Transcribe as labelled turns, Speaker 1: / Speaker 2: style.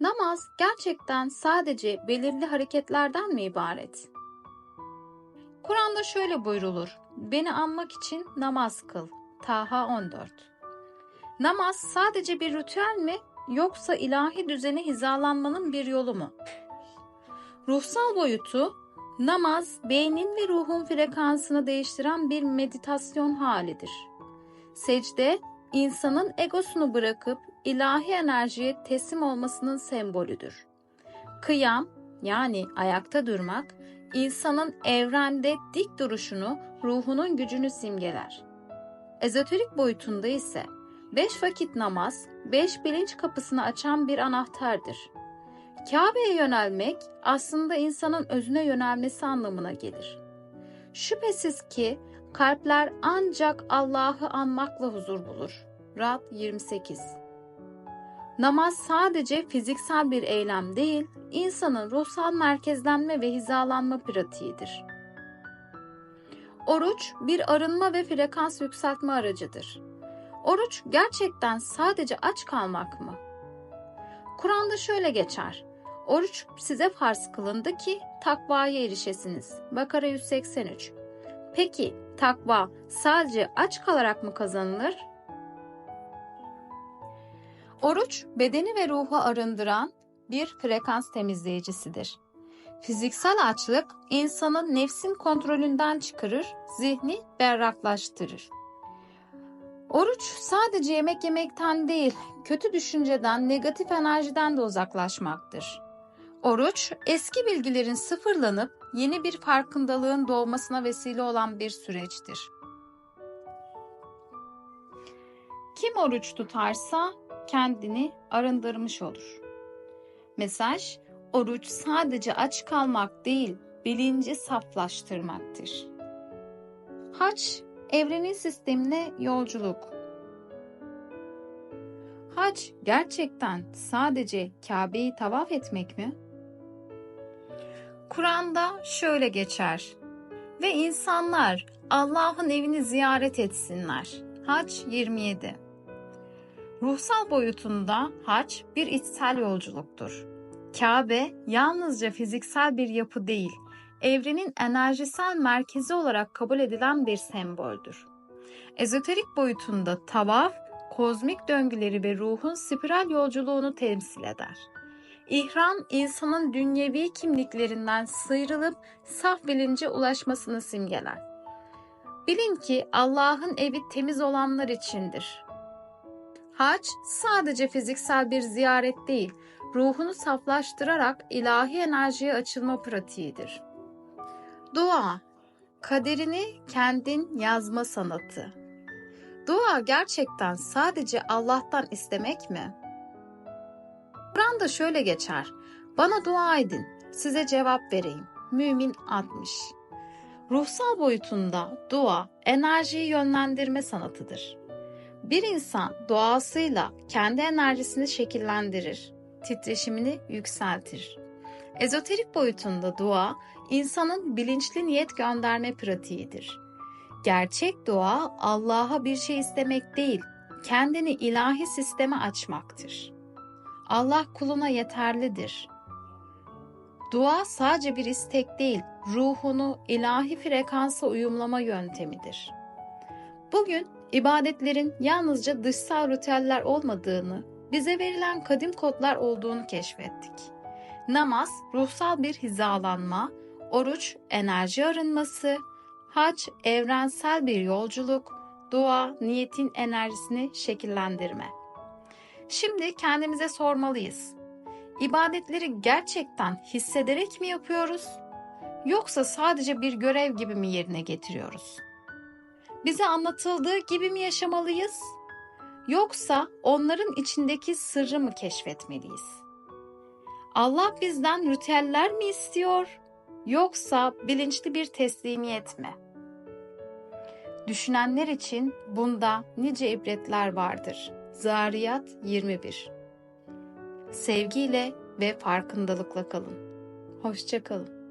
Speaker 1: Namaz gerçekten sadece belirli hareketlerden mi ibaret? Kur'an'da şöyle buyrulur. Beni anmak için namaz kıl. Taha 14. Namaz sadece bir ritüel mi yoksa ilahi düzene hizalanmanın bir yolu mu? Ruhsal boyutu namaz beynin ve ruhun frekansını değiştiren bir meditasyon halidir. Secde insanın egosunu bırakıp ilahi enerjiye teslim olmasının sembolüdür. Kıyam yani ayakta durmak insanın evrende dik duruşunu, ruhunun gücünü simgeler. Ezoterik boyutunda ise beş vakit namaz, beş bilinç kapısını açan bir anahtardır. Kabe'ye yönelmek aslında insanın özüne yönelmesi anlamına gelir. Şüphesiz ki kalpler ancak Allah'ı anmakla huzur bulur. Rad 28 Namaz sadece fiziksel bir eylem değil, insanın ruhsal merkezlenme ve hizalanma pratiğidir. Oruç bir arınma ve frekans yükseltme aracıdır. Oruç gerçekten sadece aç kalmak mı? Kur'an'da şöyle geçer. Oruç size farz kılındı ki takvaya erişesiniz. Bakara 183. Peki takva sadece aç kalarak mı kazanılır? Oruç bedeni ve ruhu arındıran bir frekans temizleyicisidir. Fiziksel açlık insanın nefsin kontrolünden çıkarır, zihni berraklaştırır. Oruç sadece yemek yemekten değil, kötü düşünceden, negatif enerjiden de uzaklaşmaktır. Oruç, eski bilgilerin sıfırlanıp yeni bir farkındalığın doğmasına vesile olan bir süreçtir. Kim oruç tutarsa kendini arındırmış olur. Mesaj, oruç sadece aç kalmak değil, bilinci saflaştırmaktır. Haç, evrenin sistemine yolculuk. Hac gerçekten sadece Kabe'yi tavaf etmek mi? Kur'an'da şöyle geçer. Ve insanlar Allah'ın evini ziyaret etsinler. Hac 27 Ruhsal boyutunda hac bir içsel yolculuktur. Kabe yalnızca fiziksel bir yapı değil, evrenin enerjisel merkezi olarak kabul edilen bir semboldür. Ezoterik boyutunda tavaf, kozmik döngüleri ve ruhun spiral yolculuğunu temsil eder. İhram, insanın dünyevi kimliklerinden sıyrılıp saf bilince ulaşmasını simgeler. Bilin ki Allah'ın evi temiz olanlar içindir. Hac sadece fiziksel bir ziyaret değil, ruhunu saflaştırarak ilahi enerjiye açılma pratiğidir. Dua, kaderini kendin yazma sanatı. Dua gerçekten sadece Allah'tan istemek mi? Kur'an'da şöyle geçer. Bana dua edin, size cevap vereyim. Mümin 60. Ruhsal boyutunda dua enerjiyi yönlendirme sanatıdır. Bir insan doğasıyla kendi enerjisini şekillendirir, titreşimini yükseltir. Ezoterik boyutunda dua, insanın bilinçli niyet gönderme pratiğidir. Gerçek dua Allah'a bir şey istemek değil, kendini ilahi sisteme açmaktır. Allah kuluna yeterlidir. Dua sadece bir istek değil, ruhunu ilahi frekansa uyumlama yöntemidir. Bugün ibadetlerin yalnızca dışsal ritüeller olmadığını, bize verilen kadim kodlar olduğunu keşfettik. Namaz, ruhsal bir hizalanma, oruç, enerji arınması, hac, evrensel bir yolculuk, dua, niyetin enerjisini şekillendirme. Şimdi kendimize sormalıyız. İbadetleri gerçekten hissederek mi yapıyoruz? Yoksa sadece bir görev gibi mi yerine getiriyoruz? Bize anlatıldığı gibi mi yaşamalıyız? Yoksa onların içindeki sırrı mı keşfetmeliyiz? Allah bizden ritüeller mi istiyor? Yoksa bilinçli bir teslimiyet mi? Düşünenler için bunda nice ibretler vardır. Zariyat 21 Sevgiyle ve farkındalıkla kalın. Hoşçakalın.